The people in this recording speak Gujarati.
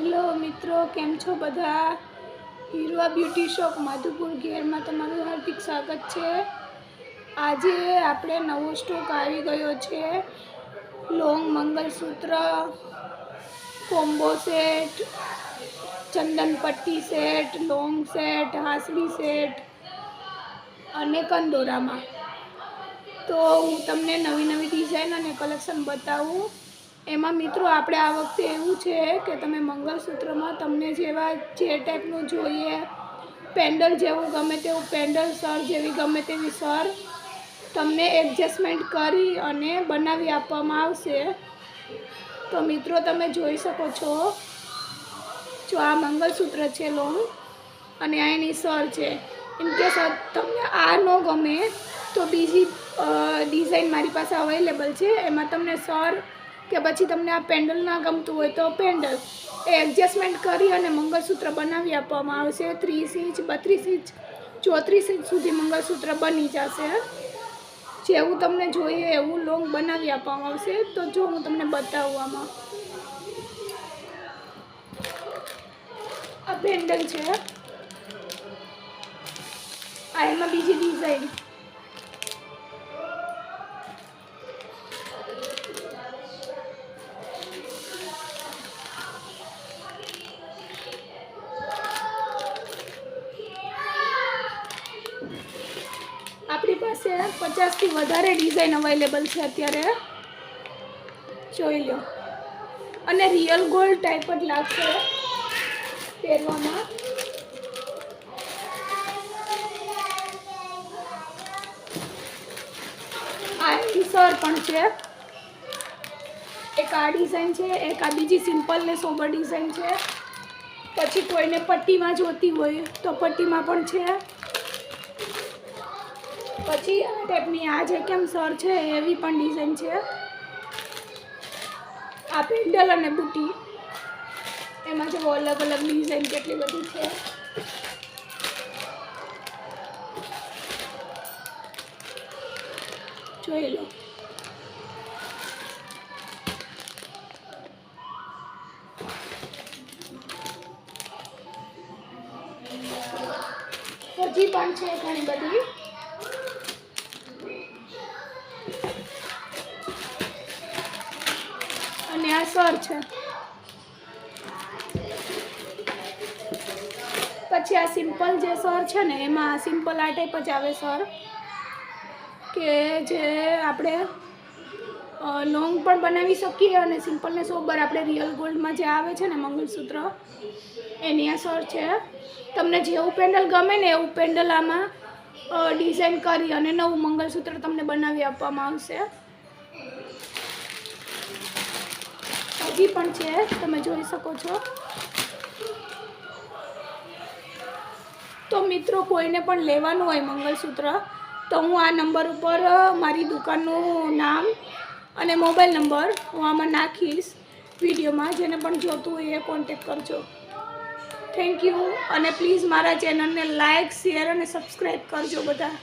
હેલો મિત્રો, કેમ છો બધા? હીરવા બ્યુટી શોપ માધુપુર ઘેરમાં તમારું હાર્દિક સ્વાગત છે. આજે આપણે નવો સ્ટોક આવી ગયો છે. લોંગ મંગલસૂત્ર કોમ્બો સેટ ચંદન પટ્ટી સેટ લોંગ સેટ હાસડી સેટ અને કંદોરામાં. તો હું તમને નવી નવી ડિઝાઇન અને કલેક્શન બતાવું. એમાં મિત્રો આપણે આ વખતે એવું છે કે તમે મંગળસૂત્રમાં તમને જેવા જે ટાઈપનું જોઈએ, પેન્ડલ જેવું ગમે તેવું, પેન્ડલ સર જેવી ગમે તેવી સર, તમને એડજસ્ટમેન્ટ કરી અને બનાવી આપવામાં આવશે. તો મિત્રો તમે જોઈ શકો છો, જો આ મંગળસૂત્ર છે લોન અને આ એની સર છે. ઇનકેસ તમને આ ન ગમે તો બીજી ડિઝાઇન મારી પાસે અવેલેબલ છે. એમાં તમને સર કે પછી તમને આ પેન્ડલ ના ગમતું હોય તો પેન્ડલ. એ એડજસ્ટમેન્ટ કરી અને મંગળસૂત્ર બનાવી આપવામાં આવશે. ત્રીસ ઇંચ, બત્રીસ ઇંચ, ચોત્રીસ ઇંચ સુધી મંગળસૂત્ર બની જશે. જેવું તમને જોઈએ એવું લોંગ બનાવી આપવામાં આવશે. તો જો હું તમને બતાવું આમાં આ પેન્ડલ છે. આ એમાં બીજી ડિઝાઇન આપણી પાસે પચાસથી વધારે ડિઝાઇન અવેલેબલ છે અત્યારે. જોઈ લો. અને રિયલ ગોલ્ડ ટાઈપ જ લાગશે પહેરવામાં. આ સર પણ છે. એક આ ડિઝાઇન છે, એક આ બીજી સિમ્પલ ને સોબર ડિઝાઇન છે. પછી કોઈને પટ્ટીમાં જોતી હોય તો પટ્ટીમાં પણ છે. પછી આ ટાઈપની આ જે કેમ સર છે એવી પણ ડિઝાઇન છે. આ પેન્ડલ અને બુટી. એમાં જો અલગ અલગ ડિઝાઇન કેટલી બધી છે. જોઈ લો. હજી પણ છે ઘણી બધી. અને આ સર છે. પછી આ સિમ્પલ જે સર છે ને, એમાં સિમ્પલ આ ટાઈપ જ આવે સર. કે જે આપણે લોંગ પણ બનાવી શકીએ અને સિમ્પલ ને સોબર આપણે રિયલ ગોલ્ડમાં જે આવે છે ને, મંગળસૂત્ર, એની આ સર છે. તમને જેવું પેન્ડલ ગમે ને, એવું પેન્ડલ આમાં ડિઝાઇન કરી અને નવું મંગળસૂત્ર તમને બનાવી આપવામાં આવશે. હજી પણ છે, તમે જોઈ શકો છો. તો મિત્રો, કોઈને પણ લેવાનું હોય મંગળસૂત્ર, તો હું આ નંબર ઉપર મારી દુકાનનું નામ અને મોબાઈલ નંબર હું આમાં નાખીશ વિડીયોમાં. જેને પણ જોતું હોય એ કોન્ટેક કરજો. થેન્ક યુ અને પ્લીઝ મારા ચેનલને લાઇક શેર અને સબસ્ક્રાઈબ કરજો બધા.